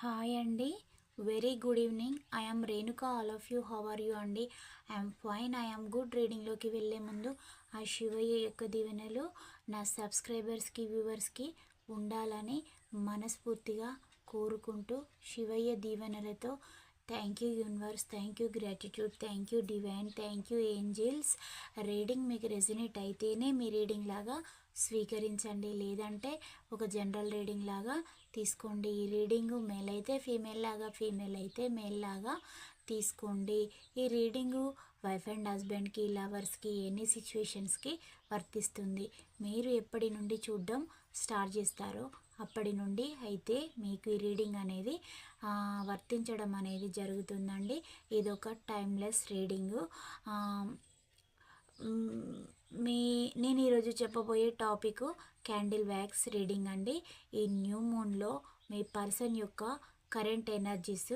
Hi అండి. Very good evening. I'm Renuka all of you. How are you అండి? I'm fine. I'm good. రీడింగ్లోకి వెళ్ళే ముందు ఆ శివయ్య యొక్క దీవెనలు నా సబ్స్క్రైబర్స్కి వ్యూవర్స్కి ఉండాలని మనస్ఫూర్తిగా కోరుకుంటూ శివయ్య దీవెనలతో thank you universe thank you gratitude thank you divine thank you angels. Reading మీకు రెజినేట్ అయితేనే మీ రీడింగ్ లాగా స్వీకరించండి. లేదంటే ఒక జనరల్ రీడింగ్ లాగా తీసుకోండి. ఈ రీడింగ్ మేల్ అయితే ఫీమేల్ లాగా ఫీమేల్ అయితే మేల్ లాగా తీసుకోండి. ఈ రీడింగు వైఫ్ అండ్ హస్బెండ్కి లవర్స్కి ఎనీ సిచ్యువేషన్స్కి వర్తిస్తుంది. మీరు ఎప్పటి నుండి చూడడం స్టార్ట్ చేస్తారో అప్పటి నుండి అయితే మీకు ఈ రీడింగ్ అనేది వర్తించడం అనేది జరుగుతుందండి. ఇది ఒక టైమ్లెస్ రీడింగు. మీ నేను ఈరోజు చెప్పబోయే టాపిక్ క్యాండిల్ వ్యాక్స్ రీడింగ్ అండి. ఈ న్యూ మూన్లో మీ పర్సన్ యొక్క కరెంట్ ఎనర్జీస్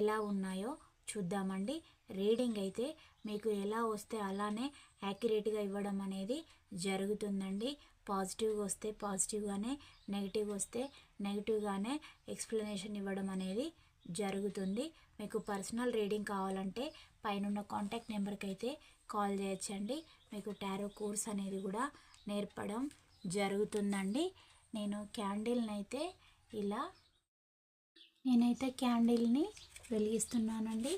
ఎలా ఉన్నాయో చూద్దామండి. రీడింగ్ అయితే మీకు ఎలా వస్తే అలానే యాక్యురేట్గా ఇవ్వడం అనేది జరుగుతుందండి. పాజిటివ్గా వస్తే పాజిటివ్గానే నెగిటివ్ వస్తే నెగిటివ్గానే ఎక్స్ప్లెనేషన్ ఇవ్వడం అనేది జరుగుతుంది. మీకు పర్సనల్ రీడింగ్ కావాలంటే పైన కాంటాక్ట్ నెంబర్కి అయితే కాల్ చేయొచ్చండి. మీకు టారో కోర్స్ అనేది కూడా నేర్పడం జరుగుతుందండి. నేను క్యాండిల్ని అయితే ఇలా నేనైతే క్యాండిల్ని వెలిగిస్తున్నానండి.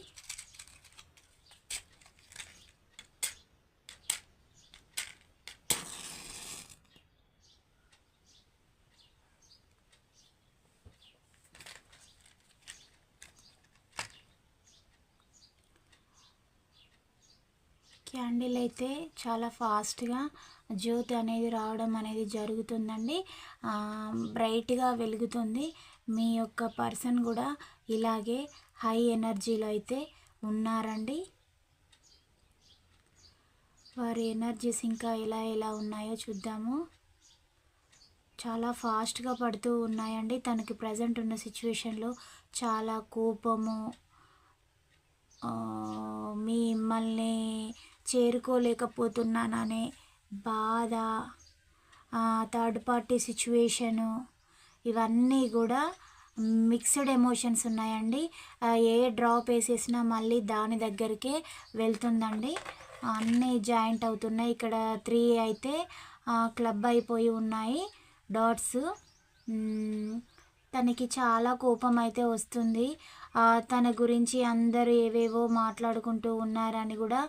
క్యాండిల్ అయితే చాలా ఫాస్ట్గా జ్యోతి అనేది రావడం అనేది జరుగుతుందండి. బ్రైట్గా వెలుగుతుంది. మీ యొక్క పర్సన్ కూడా ఇలాగే హై ఎనర్జీలో అయితే ఉన్నారండి. వారి ఎనర్జీస్ ఇంకా ఎలా ఎలా ఉన్నాయో చూద్దాము. చాలా ఫాస్ట్గా పడుతూ ఉన్నాయండి. తనకి ప్రజెంట్ ఉన్న సిచ్యువేషన్లో చాలా కోపము మిమ్మల్ని చేరుకోలేకపోతున్నాననే బాధ థర్డ్ పార్టీ సిచ్యువేషను ఇవన్నీ కూడా మిక్స్డ్ ఎమోషన్స్ ఉన్నాయండి. ఏ డ్రాప్ వేసేసినా మళ్ళీ దాని దగ్గరికే వెళ్తుందండి. అన్నీ జాయింట్ అవుతున్నాయి. ఇక్కడ త్రీ అయితే క్లబ్ అయిపోయి ఉన్నాయి డాట్స్ తనకి చాలా కోపం అయితే వస్తుంది. తన గురించి అందరూ ఏవేవో మాట్లాడుకుంటూ ఉన్నారని కూడా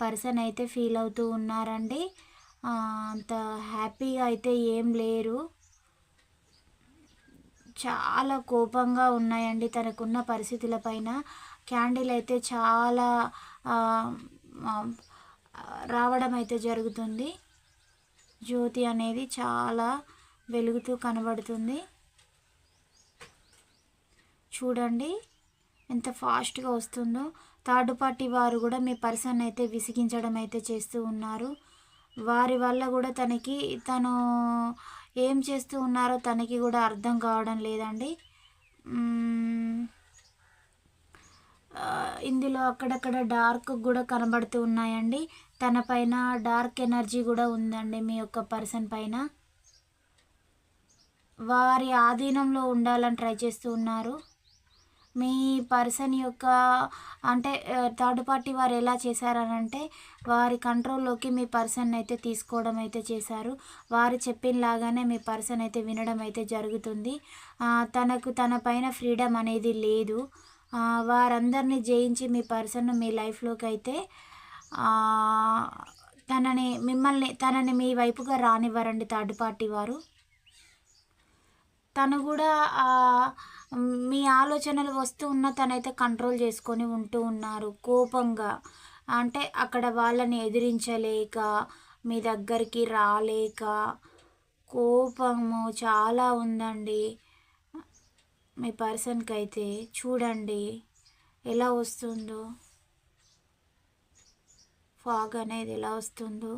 పర్సన్ అయితే ఫీల్ అవుతూ ఉన్నారండి. అంత హ్యాపీగా అయితే ఏం లేరు. చాలా కోపంగా ఉన్నాయండి తనకున్న పరిస్థితుల పైన. క్యాండిల్ అయితే చాలా రావడం అయితే జరుగుతుంది. జ్యోతి అనేది చాలా వెలుగుతూ కనబడుతుంది. చూడండి. ఎంత ఫాస్ట్గా వస్తుందో థర్డ్ పార్టీ వారు కూడా మీ పర్సన్ అయితే విసిగించడం అయితే చేస్తూ ఉన్నారు. వారి వల్ల కూడా తనకి తను ఏం చేస్తూ ఉన్నారో తనకి కూడా అర్థం కావడం లేదండి. ఇందులో అక్కడక్కడ డార్క్ కూడా కనబడుతూ ఉన్నాయండి. తన పైన డార్క్ ఎనర్జీ కూడా ఉందండి మీ యొక్క పర్సన్ పైన. వారి ఆధీనంలో ఉండాలని ట్రై చేస్తూ ఉన్నారు. మీ పర్సన్ యొక్క అంటే థర్డ్ పార్టీ వారు ఎలా చేశారనంటే వారి కంట్రోల్లోకి మీ పర్సన్ అయితే తీసుకోవడం అయితే చేశారు. వారు చెప్పిన లాగానే మీ పర్సన్ అయితే వినడం అయితే జరుగుతుంది. తనకు తన పైన ఫ్రీడమ్ అనేది లేదు. వారందరినీ జయించి మీ పర్సన్ మీ లైఫ్లోకి అయితే తనని మిమ్మల్ని తనని మీ వైపుగా రానివ్వరండి థర్డ్ పార్టీ వారు. తను కూడా మీ ఆలోచనలు వస్తూ ఉన్న తనైతే కంట్రోల్ చేసుకొని ఉంటూ ఉన్నారు కోపంగా. అంటే అక్కడ వాళ్ళని ఎదిరించలేక మీ దగ్గరికి రాలేక కోపము చాలా ఉందండి. మీ పర్సన్కి అయితే చూడండి ఎలా వస్తుందో. ఫాగ్ అనేది ఎలా వస్తుందో.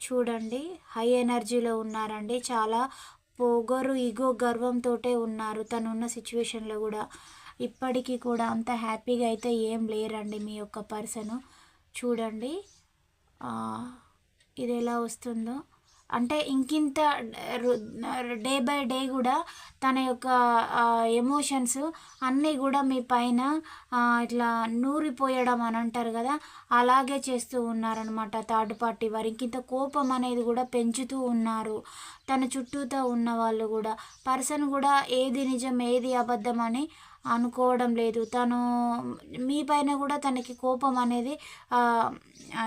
చూడండి. హై ఎనర్జీలో ఉన్నారండి. చాలా పొగరు ఈగో గర్వంతోటే ఉన్నారు. తనున్న సిచ్యువేషన్లో కూడా ఇప్పటికీ కూడా అంత హ్యాపీగా అయితే ఏం లేరండి మీ యొక్క పర్సన్. చూడండి. ఇది ఎలా వస్తుందో. అంటే ఇంకింత డే బై డే కూడా తన యొక్క ఎమోషన్స్ అన్నీ కూడా మీ పైన ఇట్లా నూరిపోయడం అని అంటారు కదా అలాగే చేస్తూ ఉన్నారనమాట థర్డ్ పార్టీ వారు. ఇంకింత కోపం అనేది కూడా పెంచుతూ ఉన్నారు తన చుట్టూతో ఉన్న వాళ్ళు కూడా. పర్సన్ కూడా ఏది నిజం ఏది అబద్ధం అని అనుకోవడం లేదు. తను మీ పైన కూడా తనకి కోపం అనేది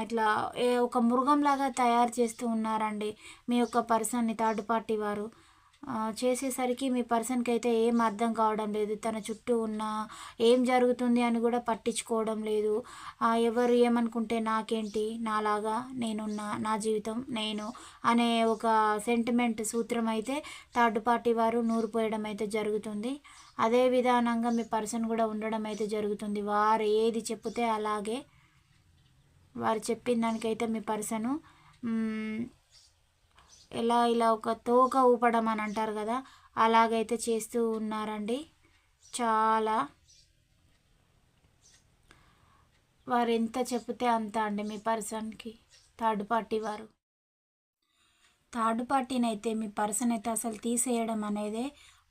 ఇట్లా ఏ- ఒక మృగంలాగా తయారు చేస్తూ ఉన్నారండి మీ యొక్క పర్సన్ని థర్డ్ పార్టీ వారు. చేసేసరికి మీ పర్సన్కి అయితే ఏం అర్థం కావడం లేదు. తన చుట్టూ ఉన్న ఏం జరుగుతుంది అని కూడా పట్టించుకోవడం లేదు. ఎవరు ఏమనుకుంటే నాకేంటి నాలాగా నేనున్నా నా జీవితం నేను అనే ఒక సెంటిమెంట్ సూత్రం అయితే థర్డ్ పార్టీ వారు నూరిపోయడం అయితే జరుగుతుంది. అదే విధానంగా మీ పర్సన్ కూడా ఉండడం అయితే జరుగుతుంది. వారు ఏది చెప్తే అలాగే వారు చెప్పిన దానికైతే మీ పర్సను ఎలా ఇలా ఒక తోక ఊపడం అని అంటారు కదా అలాగైతే చేస్తూ ఉన్నారండి. చాలా. వారు ఎంత చెప్తే అంత అండి మీ పర్సన్కి థర్డ్ పార్టీ వారు. థర్డ్ పార్టీని అయితే మీ పర్సన్ అయితే అసలు తీసేయడం అనేదే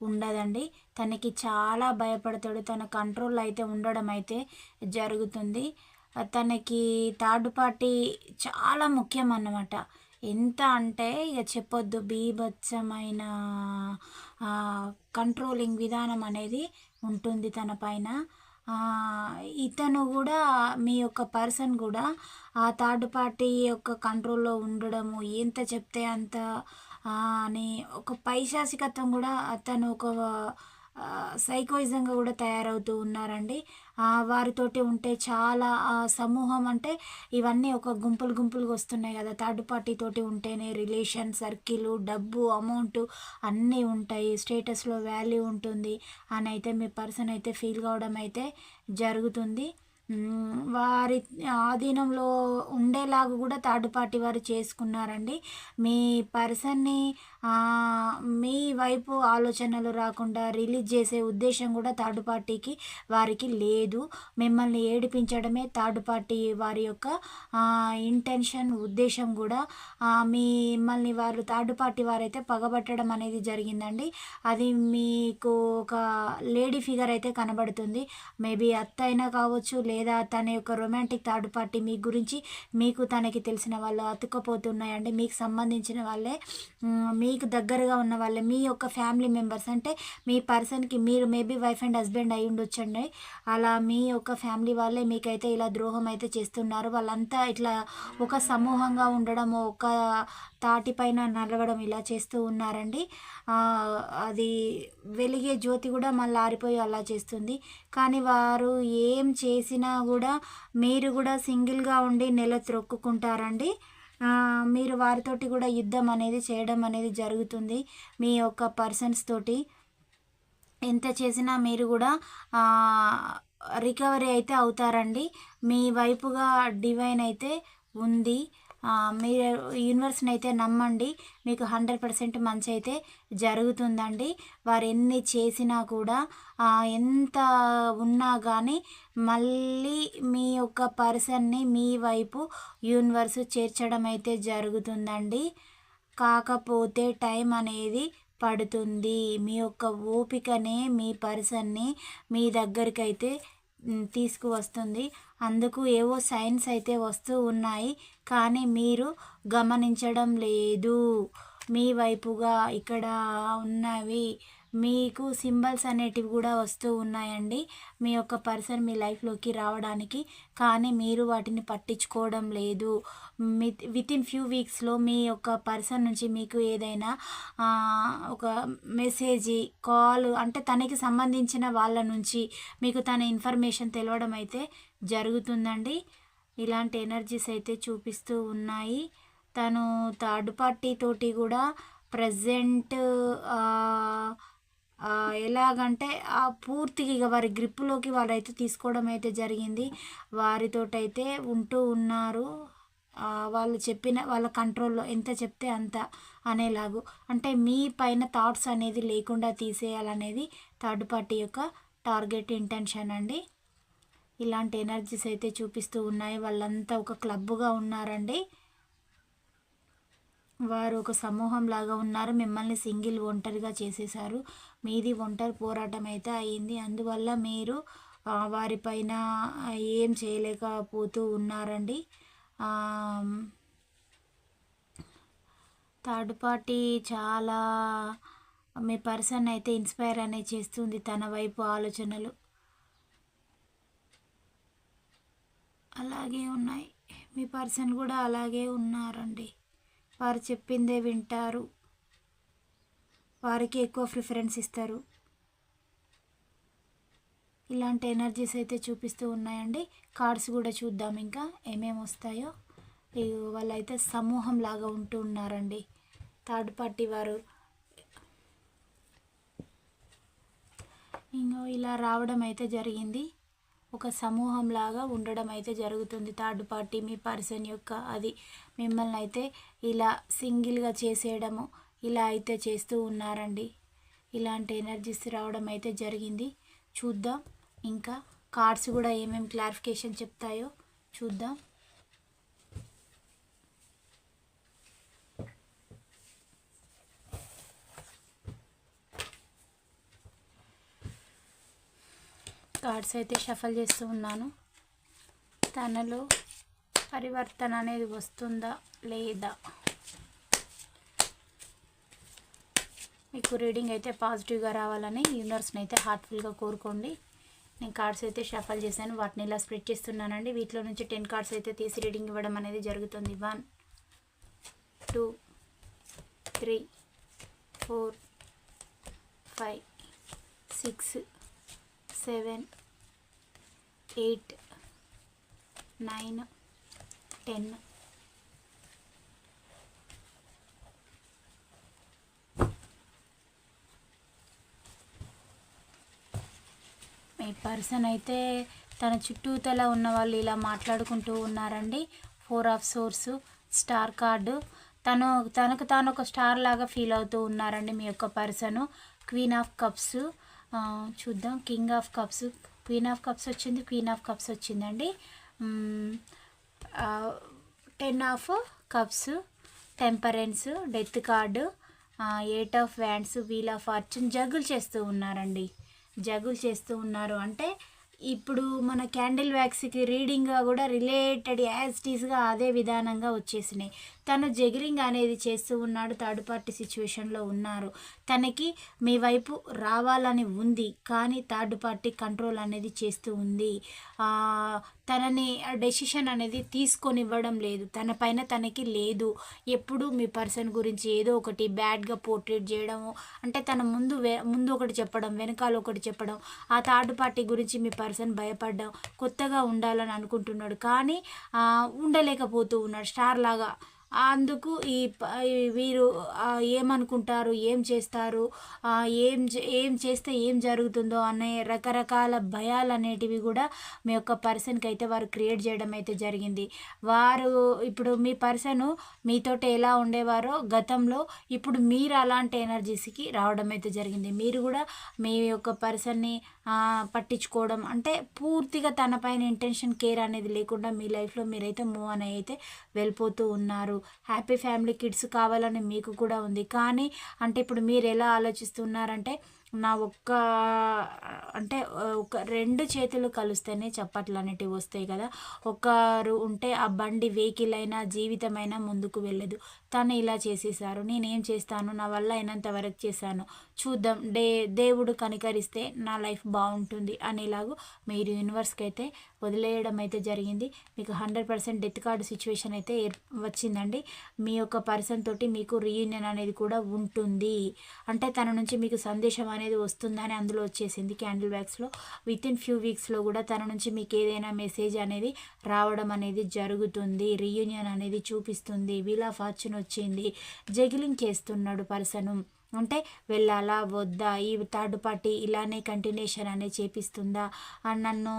ఉండదండి. తనకి చాలా భయపడతాడు. తన కంట్రోల్ అయితే ఉండడం అయితే జరుగుతుంది. తనకి థర్డ్ పార్టీ చాలా ముఖ్యం అన్నమాట. ఎంత అంటే ఇక చెప్పొద్దు. బీభత్సమైన కంట్రోలింగ్ విధానం అనేది ఉంటుంది తన పైన. ఇతను కూడా మీ యొక్క పర్సన్ కూడా ఆ థర్డ్ పార్టీ యొక్క కంట్రోల్లో ఉండడము ఎంత చెప్తే అంత అని ఒక పైశాసికత్వం కూడా అతను ఒక సైకోయిజంగా కూడా తయారవుతూ ఉన్నారండి. వారితోటి ఉంటే చాలా ఆ, సమూహం అంటే ఇవన్నీ ఒక గుంపులు గుంపులుగా వస్తున్నాయి కదా. థర్డ్ పార్టీ తోటి ఉంటేనే రిలేషన్ సర్కిల్ డబ్బు అమౌంట్ అన్నీ ఉంటాయి. స్టేటస్లో వాల్యూ ఉంటుంది. అని అయితే మీ పర్సన్ అయితే ఫీల్ కావడం అయితే జరుగుతుంది. వారి ఆధీనంలో ఉండేలాగా కూడా థర్డ్ పార్టీ వారు చేసుకున్నారండి. మీ పర్సన్ని మీ వైపు ఆలోచనలు రాకుండా రిలీజ్ చేసే ఉద్దేశం కూడా థర్డ్ పార్టీకి వారికి లేదు. మిమ్మల్ని ఏడిపించడమే థర్డ్ పార్టీ వారి యొక్క ఇంటెన్షన్ ఉద్దేశం కూడా. మిమ్మల్ని వారు థర్డ్ పార్టీ వారైతే పగబట్టడం అనేది జరిగిందండి. అది మీకు ఒక లేడీ ఫిగర్ అయితే కనబడుతుంది. మేబీ అత్త అయినా కావచ్చు లేదా తన యొక్క రొమాంటిక్ థర్డ్ పార్టీ మీ గురించి మీకు తనకి తెలిసిన వాళ్ళు అతుక్కపోతున్నాయండి. మీకు సంబంధించిన వాళ్ళే మీకు దగ్గరగా ఉన్న వాళ్ళే మీ యొక్క ఫ్యామిలీ మెంబర్స్ అంటే మీ పర్సన్కి మీరు మేబీ వైఫ్ అండ్ హస్బెండ్ అయి ఉండొచ్చండి. అలా మీ యొక్క ఫ్యామిలీ వాళ్ళే మీకైతే ఇలా ద్రోహం అయితే చేస్తున్నారు. వాళ్ళంతా ఇట్లా ఒక సమూహంగా ఉండడం ఒక తాటి పైన నడవడం ఇలా చేస్తూ ఉన్నారండి. అది వెలిగే జ్యోతి కూడా మళ్ళీ ఆరిపోయి అలా చేస్తుంది. కానీ వారు ఏం చేసినా కూడా మీరు కూడా సింగిల్గా ఉండి నెల త్రొక్కుకుంటారండి. మీరు వారితోటి కూడా యుద్ధం అనేది చేయడం అనేది జరుగుతుంది. మీ యొక్క పర్సన్స్ తోటి ఎంత చేసినా మీరు కూడా రికవరీ అయితే అవుతారండి. మీ వైపుగా డివైన్ అయితే ఉంది. మీరు యూనివర్స్ని అయితే నమ్మండి. మీకు హండ్రెడ్ పర్సెంట్ మంచి అయితే జరుగుతుందండి. వారు ఎన్ని చేసినా కూడా ఎంత ఉన్నా కానీ మళ్ళీ మీ యొక్క పర్సన్ని మీ వైపు యూనివర్స్ చేర్చడం అయితే జరుగుతుందండి. కాకపోతే టైం అనేది పడుతుంది. మీ యొక్క ఓపికనే మీ పర్సన్ని మీ దగ్గరికి అయితే తీసుకువస్తుంది. అందుకు ఏవో సైన్స్ అయితే వస్తూ ఉన్నాయి. కానీ మీరు గమనించడం లేదు. మీ వైపుగా ఇక్కడ ఉన్నవి మీకు సింబల్స్ అనేటివి కూడా వస్తూ ఉన్నాయండి. మీ యొక్క పర్సన్ మీ లైఫ్లోకి రావడానికి. కానీ మీరు వాటిని పట్టించుకోవడం లేదు. విత్ ఇన్ ఫ్యూ వీక్స్లో మీ యొక్క పర్సన్ నుంచి మీకు ఏదైనా ఒక మెసేజ్ కాల్ అంటే తనకి సంబంధించిన వాళ్ళ నుంచి మీకు తన ఇన్ఫర్మేషన్ తెలవడం అయితే జరుగుతుందండి. ఇలాంటి ఎనర్జీస్ అయితే చూపిస్తూ ఉన్నాయి. తను థర్డ్ పార్టీ తోటి కూడా ప్రజెంట్ ఎలాగంటే ఆ పూర్తిగా ఇక వారి గ్రిప్పులోకి వాళ్ళైతే తీసుకోవడం అయితే జరిగింది. వారితోటైతే ఉంటూ ఉన్నారు. వాళ్ళు చెప్పిన వాళ్ళ కంట్రోల్లో ఎంత చెప్తే అంత అనేలాగు. అంటే మీ పైన థాట్స్ అనేది లేకుండా తీసేయాలనేది థర్డ్ పార్టీ యొక్క టార్గెట్ ఇంటెన్షన్ అండి. ఇలాంటి ఎనర్జీస్ అయితే చూపిస్తూ ఉన్నాయి. వాళ్ళంతా ఒక క్లబ్గా ఉన్నారండి. వారు ఒక సమూహం లాగా ఉన్నారు. మిమ్మల్ని సింగిల్ ఒంటరిగా చేసేశారు. మీది ఒంటరి పోరాటం అయితే అయింది. అందువల్ల మీరు వారిపైన ఏం చేయలేకపోతూ ఉన్నారండి? థర్డ్ పార్టీ చాలా మీ పర్సన్ అయితే ఇన్స్పైర్ అనే చేస్తుంది తన వైపు ఆలోచనలు. అలాగే ఉన్నాయి. మీ పర్సన్ కూడా అలాగే ఉన్నారండి. వారు చెప్పిందే వింటారు. వారికి ఎక్కువ ప్రిఫరెన్స్ ఇస్తారు. ఇలాంటి ఎనర్జీస్ అయితే చూపిస్తూ ఉన్నాయండి. కార్డ్స్ కూడా చూద్దాం ఇంకా ఏమేమి వస్తాయో. వాళ్ళైతే సమూహం లాగా ఉంటూ ఉన్నారండి. థర్డ్ పార్టీ వారు. ఇంకో ఇలా రావడం అయితే జరిగింది. ఒక సమూహం లాగా ఉండడం అయితే జరుగుతుంది. థర్డ్ పార్టీ మీ పర్సన్ యొక్క అది మిమ్మల్ని అయితే ఇలా సింగిల్గా చేసేయడము ఇలా అయితే చేస్తూ ఉన్నారండి. ఇలాంటి ఎనర్జీస్ రావడం అయితే జరిగింది. చూద్దాం ఇంకా కార్డ్స్ కూడా ఏమేమి క్లారిఫికేషన్ చెప్తాయో చూద్దాం. కార్డ్స్ అయితే షఫల్ చేస్తూ ఉన్నాను. తనలో పరివర్తన అనేది వస్తుందా లేదా? మీకు రీడింగ్ అయితే పాజిటివ్గా రావాలని యూనివర్స్ని అయితే హార్ట్ఫుల్గా కోరుకోండి. నేను కార్డ్స్ అయితే షఫల్ చేశాను. వాటిని ఇలా స్ప్రెడ్ చేస్తున్నానండి. వీటిలో నుంచి టెన్ కార్డ్స్ అయితే తీసి రీడింగ్ ఇవ్వడం అనేది జరుగుతుంది. One two three four five six seven eight nine ten. మీ పర్సన్ అయితే తన చుట్టూతల ఉన్న వాళ్ళు ఇలా మాట్లాడుకుంటూ ఉన్నారండి. Four of swords star card తను తనకు తాను ఒక స్టార్ లాగా ఫీల్ అవుతూ ఉన్నారండి మీ యొక్క పర్సను. క్వీన్ ఆఫ్ కప్స్ చూద్దాం. King of cups queen of cups వచ్చింది. క్వీన్ ఆఫ్ కప్స్ వచ్చిందండి. Ten of cups temperance death card eight of wands wheel of fortune జగులు చేస్తూ ఉన్నారండి. జగులు చేస్తూ ఉన్నారు. అంటే ఇప్పుడు మన క్యాండిల్ వ్యాక్స్కి రీడింగ్గా కూడా రిలేటెడ్ యాజ్ టీస్గా అదే విధానంగా వచ్చేసినాయి. తను జగిరింగ్ అనేది చేస్తూ ఉన్నాడు థర్డ్ పార్టీ సిచ్యువేషన్లో ఉన్నారు. తనకి మీ వైపు రావాలని ఉంది కానీ థర్డ్ పార్టీ కంట్రోల్ అనేది చేస్తూ ఉంది. తనని డెసిషన్ అనేది తీసుకొని ఇవ్వడం లేదు. తన పైన తనకి లేదు. ఎప్పుడు మీ పర్సన్ గురించి ఏదో ఒకటి బ్యాడ్గా పోర్ట్రేట్ చేయడము అంటే తన ముందు వే- ముందు ఒకటి చెప్పడం వెనకాల ఒకటి చెప్పడం ఆ థర్డ్ పార్టీ గురించి మీ పర్సన్ భయపడ్డం కొత్తగా ఉండాలని అనుకుంటున్నాడు. కానీ ఉండలేకపోతూ ఉన్నాడు. స్టార్ లాగా అందుకు ఈ వీరు ఏమనుకుంటారు ఏం చేస్తారు ఏం ఏం చేస్తే ఏం జరుగుతుందో అనే రకరకాల భయాలు అనేటివి కూడా మీ యొక్క పర్సన్కి అయితే వారు క్రియేట్ చేయడం అయితే జరిగింది. వారు ఇప్పుడు మీ పర్సన్ మీతోటి ఎలా ఉండేవారో గతంలో ఇప్పుడు మీరు అలాంటి ఎనర్జీస్కి రావడం అయితే జరిగింది. మీరు కూడా మీ యొక్క పర్సన్ని పట్టించుకోవడం. అంటే పూర్తిగా తనపైన ఇంటెన్షన్ కేర్ అనేది లేకుండా మీ లైఫ్లో మీరైతే మూవ్ అని అయితే వెళ్ళిపోతూ ఉన్నారు. హ్యాపీ ఫ్యామిలీ కిడ్స్ కావాలని మీకు కూడా ఉంది. కానీ అంటే ఇప్పుడు మీరు ఎలా ఆలోచిస్తున్నారంటే నా ఒక్క అంటే ఒక రెండు చేతులు కలిస్తేనే చప్పట్లు అనేటివి వస్తాయి కదా. ఒకరు ఉంటే ఆ బండి వెహికల్ అయినా జీవితమైనా ముందుకు వెళ్ళదు. తను ఇలా చేసేసారు నేనేం చేస్తాను నా వల్ల అయినంత వరకు చేశాను. చూద్దాం డే దేవుడు కనికరిస్తే నా లైఫ్ బాగుంటుంది అనేలాగు మీరు యూనివర్స్కి అయితే వదిలేయడం అయితే జరిగింది. మీకు hundred percent death card situation అయితే ఏర్- వచ్చిందండి. మీ యొక్క పర్సన్ తోటి మీకు రీయూనియన్ అనేది కూడా ఉంటుంది. అంటే తన నుంచి మీకు సందేశం అనేది వస్తుందని అందులో వచ్చేసింది క్యాండిల్ బ్యాగ్స్లో. విత్ ఇన్ ఫ్యూ వీక్స్లో కూడా తన నుంచి మీకు ఏదైనా మెసేజ్ అనేది రావడం అనేది జరుగుతుంది. రీయూనియన్ అనేది చూపిస్తుంది. వీల్ ఆఫ్ ఫార్చ్యూన్ వచ్చింది. జగిలింగ్ చేస్తున్నాడు పర్సను. అంటే వెళ్ళాలా? వద్దా? ఈ థర్డ్ పార్టీ ఇలానే కంటిన్యూషన్ అనేది చేపిస్తుందా? నన్ను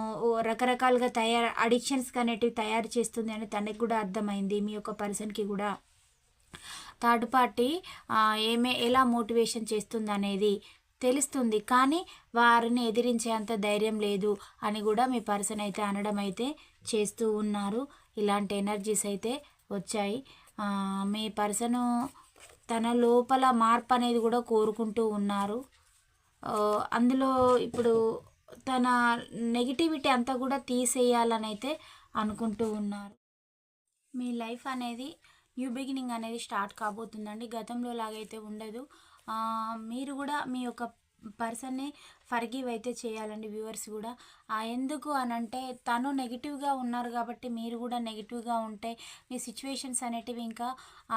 రకరకాలుగా తయారు అడిక్షన్స్ అనేటివి తయారు చేస్తుంది అని తనకి కూడా అర్థమైంది. మీ యొక్క పర్సన్కి కూడా. థర్డ్ పార్టీ ఏమే ఎలా మోటివేషన్ చేస్తుంది అనేది తెలుస్తుంది. కానీ వారిని ఎదిరించే అంత ధైర్యం లేదు అని కూడా మీ పర్సన్ అయితే అనడం అయితే చేస్తూ ఉన్నారు. ఇలాంటి ఎనర్జీస్ అయితే వచ్చాయి. మీ పర్సన్ తన లోపల మార్పు అనేది కూడా కోరుకుంటూ ఉన్నారు. అందులో ఇప్పుడు తన నెగిటివిటీ అంతా కూడా తీసేయాలని అయితే అనుకుంటూ ఉన్నారు. మీ లైఫ్ అనేది న్యూ బిగినింగ్ అనేది స్టార్ట్ కాబోతుందండి. గతంలో లాగైతే ఉండదు. మీరు కూడా మీ యొక్క పర్సన్ని ఫర్గివ్ అయితే చేయాలండి వ్యూవర్స్ కూడా. ఎందుకు అని అంటే తను నెగిటివ్గా ఉన్నారు కాబట్టి మీరు కూడా నెగిటివ్గా ఉంటే మీ సిచ్యువేషన్స్ అనేటివి ఇంకా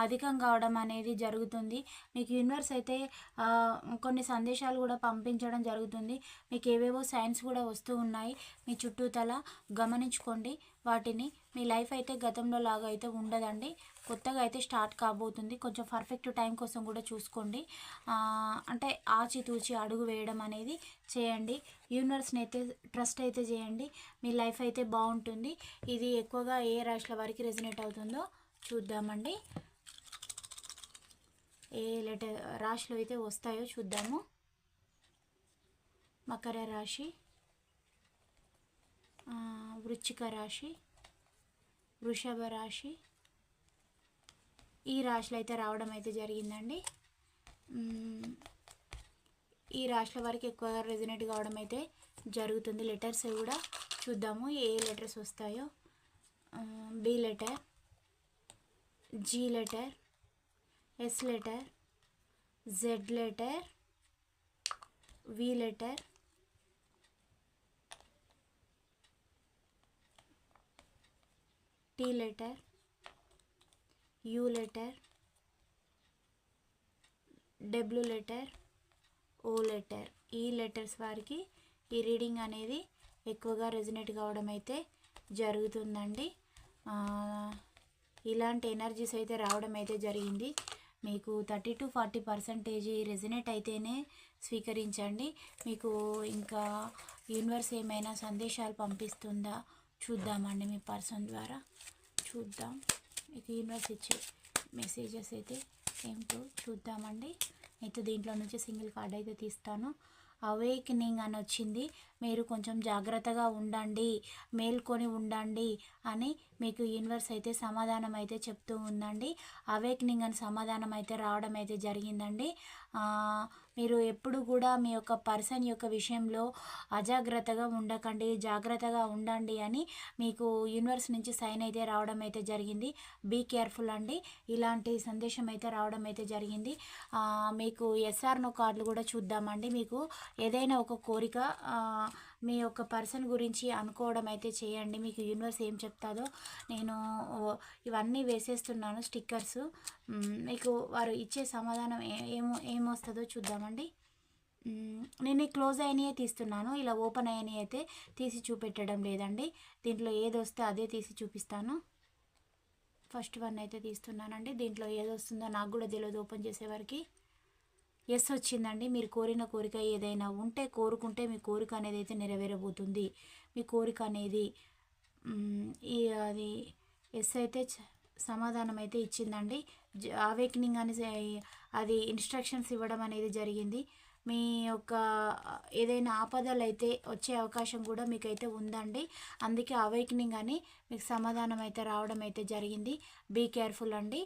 అధికం కావడం అనేది జరుగుతుంది. మీకు యూనివర్స్ అయితే కొన్ని సందేశాలు కూడా పంపించడం జరుగుతుంది. మీకు ఏవేవో సైన్స్ కూడా వస్తూ ఉన్నాయి. మీ చుట్టూతల గమనించుకోండి. వాటిని మీ లైఫ్ అయితే గతంలో లాగా అయితే ఉండదండి. కొత్తగా అయితే స్టార్ట్ కాబోతుంది. కొంచెం పర్ఫెక్ట్ టైం కోసం కూడా చూసుకోండి. అంటే ఆచితూచి అడుగు వేయడం అనేది చేయండి. యూనివర్స్ని అయితే ట్రస్ట్ అయితే చేయండి. మీ లైఫ్ అయితే బాగుంటుంది. ఇది ఎక్కువగా ఏ రాశుల వారికి రెజినేట్ అవుతుందో చూద్దామండి. ఏ లెటర్ రాశులు అయితే వస్తాయో చూద్దాము. మకర రాశి. వృచ్చిక రాశి వృషభ రాశి. ఈ రాశులు అయితే రావడం అయితే జరిగిందండి. ఈ రాశుల వారికి ఎక్కువగా రెజినేట్ కావడం అయితే జరుగుతుంది. లెటర్స్ కూడా చూద్దాము ఏ లెటర్స్ వస్తాయో. B letter G letter S letter Z letter V letter T letter U letter W letter O letter ఈ లెటర్స్ వారికి ఈ రీడింగ్ అనేది ఎక్కువగా రెజినేట్ కావడం అయితే జరుగుతుందండి. ఇలాంటి ఎనర్జీస్ అయితే రావడం అయితే జరిగింది. మీకు thirty to forty percentage resonate అయితేనే స్వీకరించండి. మీకు ఇంకా యూనివర్స్ ఏమైనా సందేశాలు పంపిస్తుందా? చూద్దామండి మీ పర్సన్ ద్వారా. చూద్దాం. మీకు యూనివర్స్ ఇచ్చే మెసేజెస్ అయితే ఏంటో చూద్దామండి. అయితే దీంట్లో నుంచి సింగిల్ కార్డ్ అయితే తీస్తాను. అవేకనింగ్ అని వచ్చింది. మీరు కొంచెం జాగ్రత్తగా ఉండండి మేల్కొని ఉండండి అని మీకు యూనివర్స్ అయితే సమాధానం అయితే చెప్తూ ఉందండి. అవేక్నింగ్ అని సమాధానం అయితే రావడం అయితే జరిగిందండి. మీరు ఎప్పుడు కూడా మీ యొక్క పర్సన్ యొక్క విషయంలో అజాగ్రత్తగా ఉండకండి జాగ్రత్తగా ఉండండి అని మీకు యూనివర్స్ నుంచి సైన్ అయితే రావడం అయితే జరిగింది. బీ కేర్ఫుల్ అండి. ఇలాంటి సందేశం అయితే రావడం అయితే జరిగింది. మీకు ఎస్ఆర్ నో కార్డులు కూడా చూద్దామండి. మీకు ఏదైనా ఒక కోరిక మీ యొక్క పర్సన్ గురించి అనుకోవడం అయితే చేయండి. మీకు యూనివర్స్ ఏం చెప్తాదో నేను ఇవన్నీ వేసేస్తున్నాను స్టిక్కర్స్. మీకు వారు ఇచ్చే సమాధానం ఏమో ఏమొస్తుందో చూద్దామండి. నేను క్లోజ్ అయినయే తీస్తున్నాను. ఇలా ఓపెన్ అయినవి అయితే తీసి చూపెట్టడం లేదండి. దీంట్లో ఏది వస్తే అదే తీసి చూపిస్తాను. ఫస్ట్ వన్ అయితే తీస్తున్నానండి. దీంట్లో ఏది వస్తుందో నాకు కూడా తెలియదు ఓపెన్ చేసేవారికి ఎస్ వచ్చిందండి. మీరు కోరిన కోరిక ఏదైనా ఉంటే కోరుకుంటే మీ కోరిక అనేది అయితే నెరవేరబోతుంది. మీ కోరిక అనేది ఈ అది ఎస్ అయితే చ- సమాధానం అయితే ఇచ్చిందండి. అవేకనింగ్ అని అది ఇన్స్ట్రక్షన్స్ ఇవ్వడం అనేది జరిగింది. మీ యొక్క ఏదైనా ఆపదలు అయితే వచ్చే అవకాశం కూడా మీకైతే ఉందండి. అందుకే అవేకనింగ్ అని మీకు సమాధానం అయితే రావడం అయితే జరిగింది. బీ కేర్ఫుల్ అండి.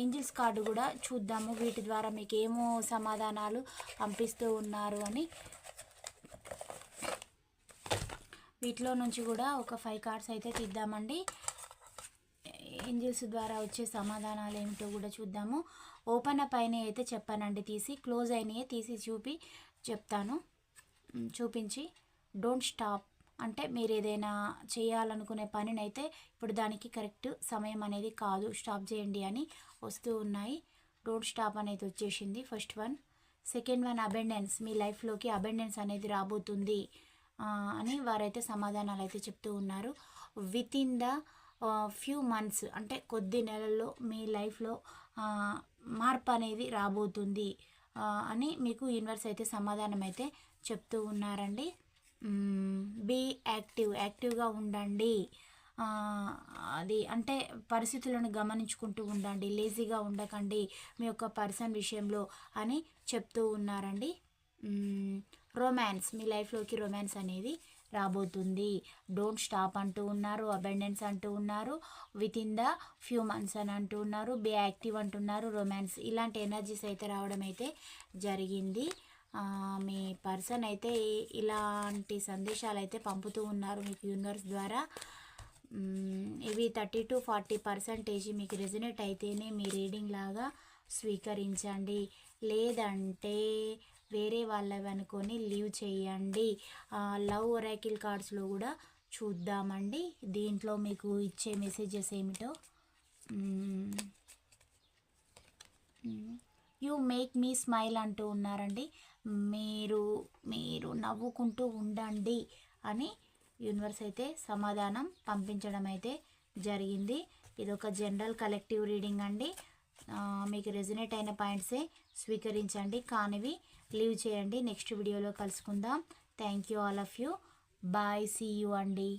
ఏంజిల్స్ కార్డు కూడా చూద్దాము. వీటి ద్వారా మీకు ఏమో సమాధానాలు పంపిస్తూ ఉన్నారు అని. వీటిలో నుంచి కూడా ఒక ఫైవ్ కార్డ్స్ అయితే తీద్దామండి. ఏంజిల్స్ ద్వారా వచ్చే సమాధానాలు ఏమిటో కూడా చూద్దాము. ఓపెన్ అప్ అయినవి అయితే చెప్పానండి. తీసి క్లోజ్ అయినవి తీసి చూపి చెప్తాను. చూపించి డోంట్ స్టాప్. అంటే మీరు ఏదైనా చేయాలనుకునే పనిని అయితే ఇప్పుడు దానికి కరెక్ట్ సమయం అనేది కాదు. స్టాప్ చేయండి అని వస్తూ ఉన్నాయి. డోంట్ స్టాప్ అనేది వచ్చేసింది first one. Second one abundance. మీ లైఫ్లోకి అబెండెన్స్ అనేది రాబోతుంది. అని వారైతే సమాధానాలు అయితే చెప్తూ ఉన్నారు. Within the few months అంటే కొద్ది నెలల్లో మీ లైఫ్లో మార్పు అనేది రాబోతుంది అని మీకు యూనివర్స్ అయితే సమాధానం అయితే చెప్తూ ఉన్నారండి. బీ యాక్టివ్ యాక్టివ్గా ఉండండి. అది అంటే పరిస్థితులను గమనించుకుంటూ ఉండండి లేజీగా ఉండకండి మీ యొక్క పర్సన్ విషయంలో అని చెప్తూ ఉన్నారండి. రొమాన్స్ మీ లైఫ్లోకి రొమాన్స్ అనేది రాబోతుంది. డోంట్ స్టాప్ అంటూ ఉన్నారు అబెండెన్స్ అంటూ ఉన్నారు within the few months అని అంటూ ఉన్నారు బీ యాక్టివ్ అంటున్నారు రొమాన్స్ ఇలాంటి ఎనర్జీస్ అయితే రావడం అయితే జరిగింది. మీ పర్సన్ అయితే ఇలాంటి సందేశాలు అయితే పంపుతూ ఉన్నారు మీకు యూనివర్స్ ద్వారా. ఇవి థర్టీ టు ఫార్టీ పర్సంటేజ్ మీకు రెజినేట్ అయితేనే మీ రీడింగ్ లాగా స్వీకరించండి. లేదంటే వేరే వాళ్ళవి అనుకొని లీవ్ చేయండి. లవ్ ఒరాకిల్ కార్డ్స్లో కూడా చూద్దామండి. దీంట్లో మీకు ఇచ్చే మెసేజెస్ ఏమిటో? యూ మేక్ మీ స్మైల్ అంటూ ఉన్నారండి. మీరు మీరు నవ్వుకుంటూ ఉండండి అని యూనివర్స్ అయితే సమాధానం పంపించడం అయితే జరిగింది. ఇది ఒక జనరల్ కలెక్టివ్ రీడింగ్ అండి. మీకు రెజినేట్ అయిన పాయింట్సే స్వీకరించండి. కానివి లీవ్ చేయండి. నెక్స్ట్ వీడియోలో కలుసుకుందాం. Thank you all of you bye see you అండి